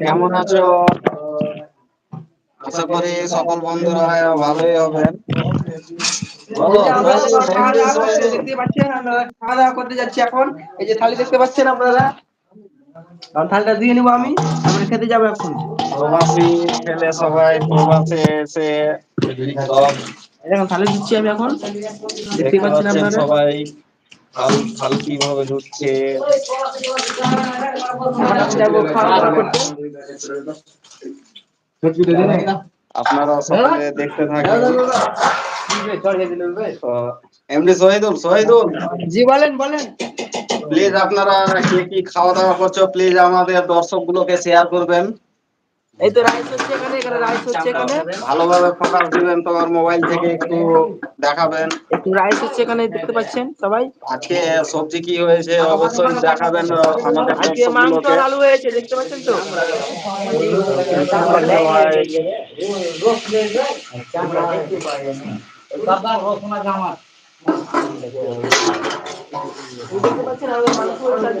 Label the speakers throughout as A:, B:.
A: কেমন আছো? আশা করি সকল বন্ধুরা ভালোই হবেন।
B: দেখতে পাচ্ছেন আমরা খাওয়া দাওয়া করতে যাচ্ছি এখন। এই যে থালি দেখতে পাচ্ছেন আপনারা? থালিটা দিয়ে নিবো আমি আমরা খেতে যাব এখন।
A: প্রবাসী ছেলে সবাই প্রবাসে এসে সব
B: থালি দিচ্ছি আমি এখন। দেখতে পাচ্ছেন আপনারা?
A: সবাই। থাল থাল কীভাবে আপনারা সকলে দেখতে থাকেন। এমডি
B: জি বলেন বলেন।
A: প্লিজ আপনারা কে কি খাওয়া দাওয়া করছ প্লিজ আমাদের দর্শক গুলোকে শেয়ার করবেন।
B: এই তো রাইস এখানে রাইস হচ্ছে এখানে।
A: ভালোভাবে ফোকাস দিবেন তোমার মোবাইল থেকে একটু দেখাবেন।
B: একটু রাইস হচ্ছে এখানে দেখতে পাচ্ছেন সবাই?
A: আজকে সবজি কি হয়েছে? অবশ্যই দেখাবেন আমাদের
B: আজকে মাংস আর আলু হয়েছে দেখতে পাচ্ছেন তো? দেখতে পাচ্ছেন আমাদের মাংস হয়েছে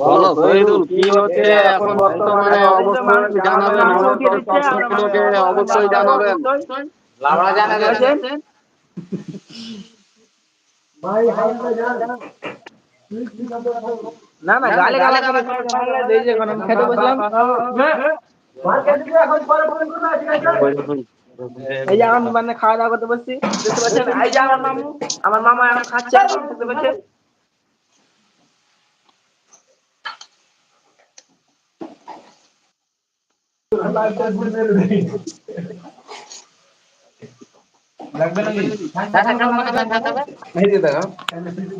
A: বলো শহীদুল কি হচ্ছে? এখন বর্তমানে অবশ্যই জানাবেন দর্শকগুলোকে অবশ্যই জানাবেন। লাবড়া জানাবেন
B: না না গালে গালে এই যে এখন আমি খেতে বসলাম এই যে আমি মানে খাওয়া দাওয়া করতে বসছি। আমার মামু আমার মামা এখন খাচ্ছে। এখন দেখতে পাচ্ছেন? লাগবে নাকি?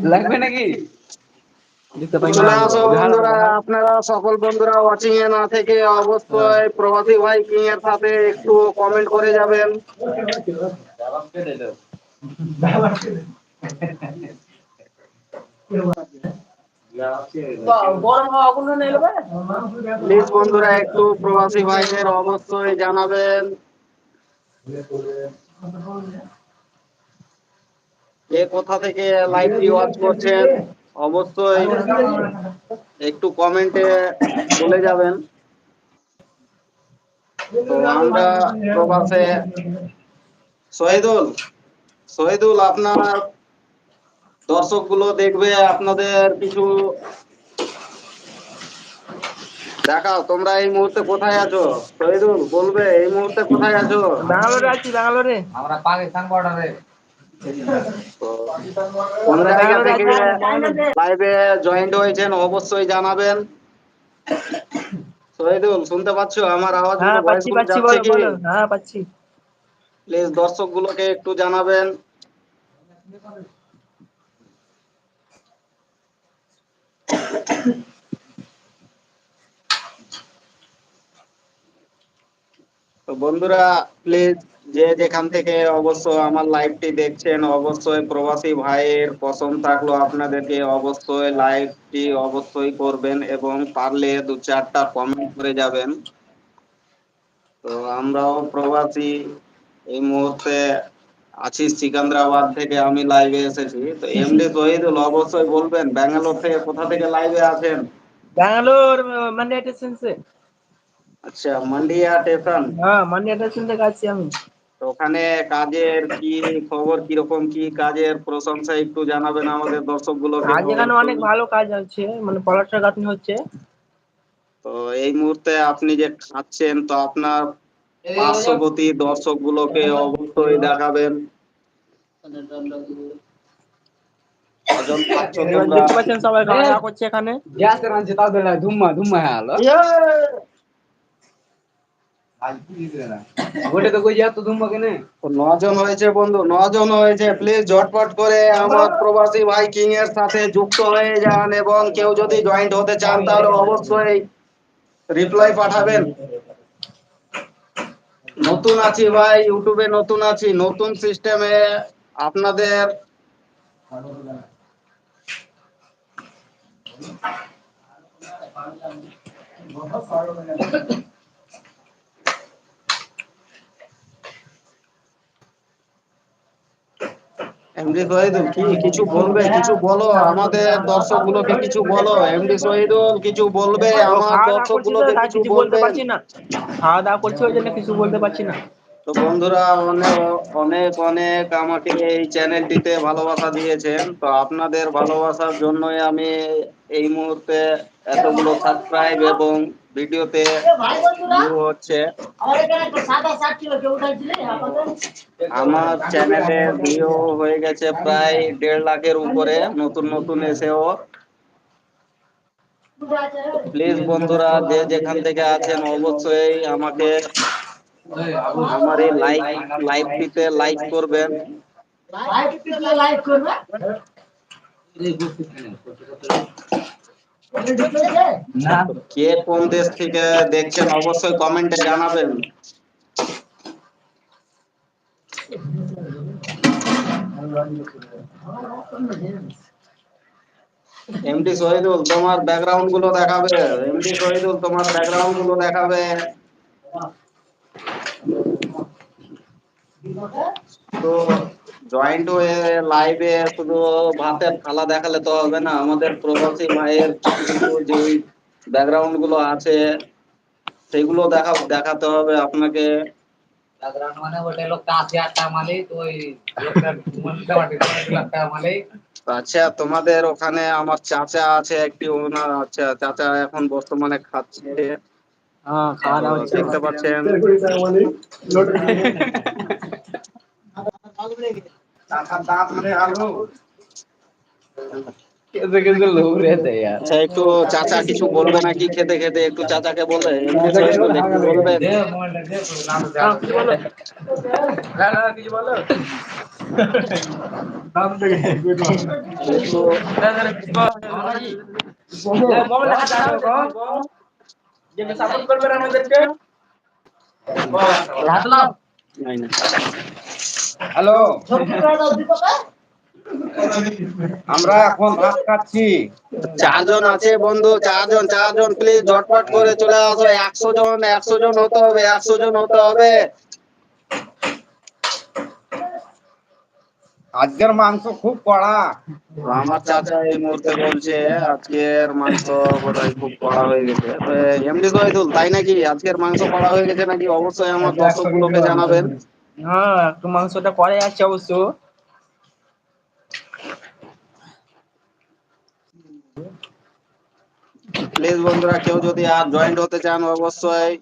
B: লাগবে নাকি
A: আপনারা সকল বন্ধুরা ওয়াচিং এ না থেকে অবশ্যই প্রবাসী ভাই কিং এর সাথে একটু কমেন্ট করে যাবেন। প্লিজ বন্ধুরা, একটু প্রবাসী ভাইদের অবশ্যই জানাবেন। কে কোথা থেকে লাইভটি ওয়াচ করছেন, অবশ্যই একটু কমেন্টে বলে যাবেন। তো আমরা প্রবাসে শহীদুল শহীদুল আপনার দর্শকগুলো দেখবে আপনাদের কিছু দেখাও তোমরা এই মুহূর্তে কোথায় আছো? শহীদুল বলবে এই মুহূর্তে কোথায় আছো?
B: ব্যাঙ্গালোরে আছি ব্যাঙ্গালোরে।
C: আমরা পাকিস্তান বর্ডারে
A: কোন জায়গা থেকে লাইভে জয়েন্ট হয়েছেন অবশ্যই জানাবেন। শহীদুল শুনতে পাচ্ছো? আমার আওয়াজ
B: হ্যাঁ পাচ্ছি পাচ্ছি বলো বলো। হ্যাঁ পাচ্ছি।
A: প্লিজ দর্শক গুলোকে একটু জানাবেন। তো বন্ধুরা প্লিজ যে যেখান থেকে অবশ্য আমার লাইভটি দেখছেন, অবশ্যই প্রবাসী ভাইয়ের পছন্দ থাকল আপনাদেরকে অবশ্যই লাইভটি অবশ্যই করবেন এবং পারলে দু চারটা কমেন্ট করে যাবেন। তো আমরাও প্রবাসী এই মুহূর্তে আছি সিকান্দ্রাবাদ থেকে আমি লাইভে এসেছি। তো এমডি শহীদুল অবশ্যই বলবেন ব্যাঙ্গালোর থেকে কোথা থেকে লাইভে আছেন?
B: ব্যাঙ্গালোর মান্ডিয়া স্টেশন সে
A: আচ্ছা মান্ডিয়া স্টেশন
B: হ্যাঁ মান্ডিয়া স্টেশন থেকে আছি আমি।
A: তো ওখানে কাজের কি খবর কীরকম কি কাজের প্রশংসা একটু জানাবেন আমাদের দর্শক গুলোকে
B: আজ এখানে অনেক ভালো কাজ আছে মানে পলাশা গাঁথনি হচ্ছে।
A: তো এই মুহূর্তে আপনি যে খাচ্ছেন তো আপনার পার্শ্ববর্তী দর্শক গুলোকে অবশ্যই দেখাবেন। কজন খাচ্ছ
B: এবার
A: তোমরা?
B: দেখতে পাচ্ছেন সবাই করছে এখানে।
C: গ্যাস রানছে তাদের ধুম্মা ধুম্মা হ্যালো।
B: গোটে তো কই যা তো ধুমবা কেনে
A: নজন হয়েছে বন্ধু নজন হয়েছে। প্লিজ ঝটপট করে আমার প্রবাসী ভাই কিং এর সাথে যুক্ত হয়ে যান এবং কেউ যদি জয়েন্ট হতে চান তাহলে অবশ্যই রিপ্লাই পাঠাবেন। নতুন আছি ভাই ইউটিউবে নতুন আছি নতুন সিস্টেমে আপনাদের এমডি শহীদুল কি কিছু বলবে? কিছু বলো আমাদের দর্শক গুলোকে কিছু বলো। এমডি শহীদুল কিছু বলবে আমার দর্শক গুলোকে কিছু
B: কিছু বলতে পারছি না। খাওয়া দাওয়া করছি ওই জন্য কিছু বলতে পারছি না।
A: তো বন্ধুরা অনেক অনেক অনেক আমাকে এই চ্যানেলটিতে ভালোবাসা দিয়েছেন। তো আপনাদের ভালোবাসার জন্যই আমি এই মুহূর্তে এতগুলো সাবস্ক্রাইব এবং ভিডিওতে ভিউ হচ্ছে।
C: আমার
A: চ্যানেলে ভিউ হয়ে গেছে প্রায় দেড় লাখের উপরে নতুন নতুন এসেও। প্লিজ বন্ধুরা যে যেখান থেকে আছেন অবশ্যই আমাকে আমার এই লাইক লাইভটিতে লাইক করবেন।
C: লাইক দিলে লাইক করবে
B: না
A: কে কোন দেশ থেকে দেখছেন অবশ্যই কমেন্টে জানাবেন। এমডি শহীদুল, তোমার ব্যাকগ্রাউন্ডগুলো দেখাবে। এমডি শহীদুল, তোমার ব্যাকগ্রাউন্ডগুলো দেখাবে। তো জয়েন্ট হয়ে লাইভে শুধু ভাতের থালা দেখালে তো হবে না। আমাদের প্রবাসী কিছু যে ব্যাকগ্রাউন্ডগুলো আছে সেগুলো দেখা দেখাতে হবে আপনাকে।
D: ব্যাকগ্রাউন্ড মানে ওটা লোকটা আছে আটটা মালিক ওই লোকটার মোটামুটি
A: আচ্ছা তোমাদের ওখানে আমার চাচা আছে একটি ওনার আচ্ছা চাচা এখন বর্তমানে খাচ্ছে।
B: হ্যাঁ খাওয়া দাওয়া হচ্ছে।
A: দেখতে পাচ্ছেন। আচ্ছা একটু চাচা কিছু বলবে নাকি? খেতে খেতে একটু চাচাকে বলে। বলবেন
B: সাপোর্ট করবেন আমাদেরকে।
E: হ্যালো? আমরা এখন ভাত খাচ্ছি।
A: চারজন আছে বন্ধু চারজন চারজন প্লিজ ঝটপট করে চলে আসো। একশো জন একশো জন হতে হবে একশো জন হতে হবে।
E: আজকের মাংস খুব কড়া।
A: আমার চাচা এই মুহূর্তে বলছে আজকের মাংস বোধহয় খুব কড়া হয়ে গেছে। এমডি শহীদুল তাই নাকি? আজকের মাংস কড়া হয়ে গেছে নাকি? অবশ্যই আমার দর্শক গুলোকে জানাবেন।
B: হ্যাঁ একটু মাংসটা পরে আছে অবশ্য।
A: প্লিজ বন্ধুরা কেউ যদি আর জয়েন্ট হতে চান অবশ্যই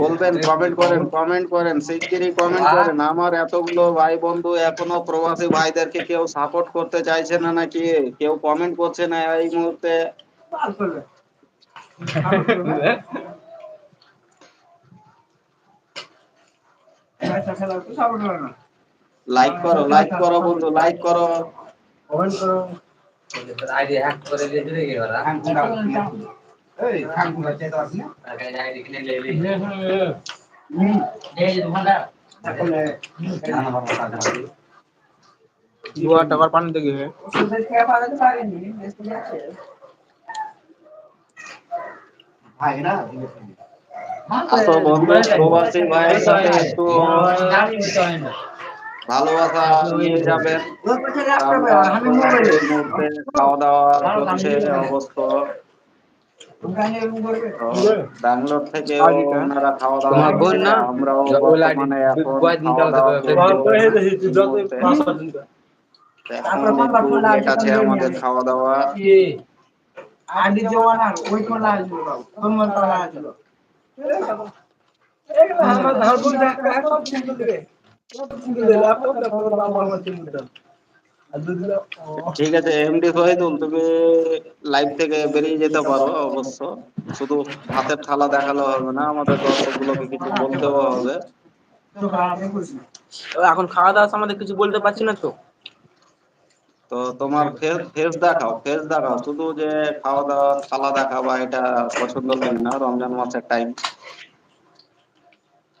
A: বলবেন কমেন্ট করেন কমেন্ট করেন শিগগিরই কমেন্ট করেন। আমার এতগুলো ভাই বন্ধু এখনও প্রবাসী ভাইদেরকে কেউ সাপোর্ট করতে চাইছে না নাকি? কেউ কমেন্ট করছে না এই মুহূর্তে? লাইক করো লাইক করো বন্ধু লাইক করো।
D: তোর আইডি হ্যাক করে। দিয়ে দিলে কি ওরা
E: এই খানকুলা চেয়ে দাও না?
D: আইডি কিনে লে লে
E: কাজ
B: টাকার পানি দেখি
E: ভাই না
A: আসো বন্ধু প্রবাসী ভাইয়ের সাথে একটু ভালোবাসা নিয়ে যাবেন। আমরা এই মুহূর্তে খাওয়া দাওয়া করছে অবস্থ ব্যাঙ্গালোর থেকে ওনারা খাওয়া দাওয়া
D: বোন না?
A: আমরাও এখন আমাদের খাওয়া দাওয়া
B: জওয়ানা ওই কোন লাগছিল কোন মন তো
A: ঠিক আছে এমডি শহীদুল তুমি লাইভ থেকে বেরিয়ে যেতে পারো অবশ্য। শুধু ভাতের থালা দেখালে হবে না আমাদের দর্শকগুলোকে কিছু বলতেও হবে।
B: এখন খাওয়া দাওয়া আমাদের কিছু বলতে পারছি না তো?
A: তো তোমার ফেস ফেস দেখাও ফেস দেখাও। শুধু যে খাওয়া দাওয়া থালা দেখাবা এটা পছন্দ করি না রমজান মাসের টাইম
B: হ্যাঁ বলে হ্যাঁ বলো কেমন আছো তো মান্নান বাবু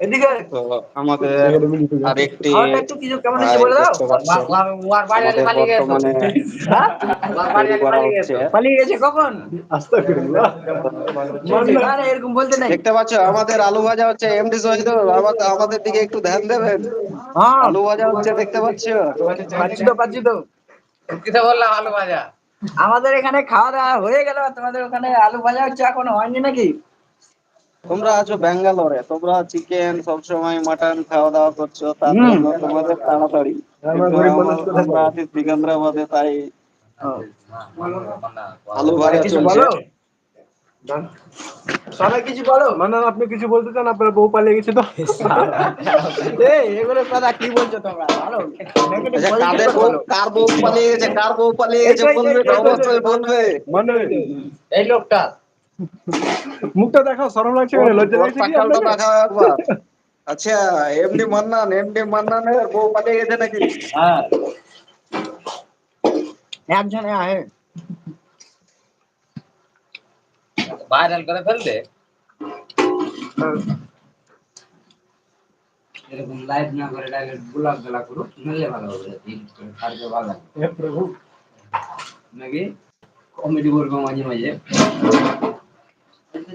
B: এদিকে
A: আমাদের আরেকটি
B: একটু কিছু কেমন
A: ভাই
B: বলে দাও?
D: ওয়ার বাড়ি পালিয়ে গেছে।
B: হ্যাঁ?
D: ওয়ার বাড়ি পালিয়ে গেছে।
B: পালিয়ে গেছে কখন? আরে এরকম বলতে নাই।
A: দেখতে পাচ্ছ আমাদের আলু ভাজা হচ্ছে এমডি আমাদের আমাদের দিকে একটু ধ্যান দেবেন।
B: হ্যাঁ।
A: আলু ভাজা হচ্ছে দেখতে পাচ্ছ?
B: পাচ্ছি তো পাচ্ছি তো।
D: কিসে বললাম আলু ভাজা।
B: আমাদের এখানে খাওয়া দাওয়া হয়ে গেল তোমাদের ওখানে আলু ভাজা হচ্ছে এখনও হয়নি নাকি?
A: তোমরা আছো ব্যাঙ্গালোরে তোমরা চিকেন সবসময় মাটন খাওয়া দাওয়া করছ তার জন্য তোমাদের তাড়াতাড়ি। আমরা আছি সিকান্দ্রাবাদে তাই আলু ভাজা চলছে।
B: সবাই কিছু বলো?
F: মানে আপনি কিছু বলতে চান? আপনার বউ পালিয়ে গেছে তো?
B: এই এগুলো কথা কি বলছো তোমরা? ভালো
A: আচ্ছা,
B: positive
A: কাদের বউ কার বউ পালিয়ে গেছে? কার বউ পালিয়ে গেছে? বলবে অবশ্যই বলবে
F: মানে
D: এই লোকটা।
F: মুখটা দেখাও সরম লাগছে কেন? লজ্জা লাগছে কি?
A: একবার। আচ্ছা এমডি মান্নান এমডি মান্নানের বউ পালিয়ে গেছে নাকি?
D: হ্যাঁ।
B: একজনে আহে।
D: ভাইরাল করে ফেলবে? এরকম লাইভ না করে ডাইরেক্ট ব্লগ গলা করো নলে ভালো হবে। কার্য ভালো
F: হে প্রভু।
D: নাকি? কমেডি করব মাঝে মাঝে।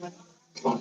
D: Thank you.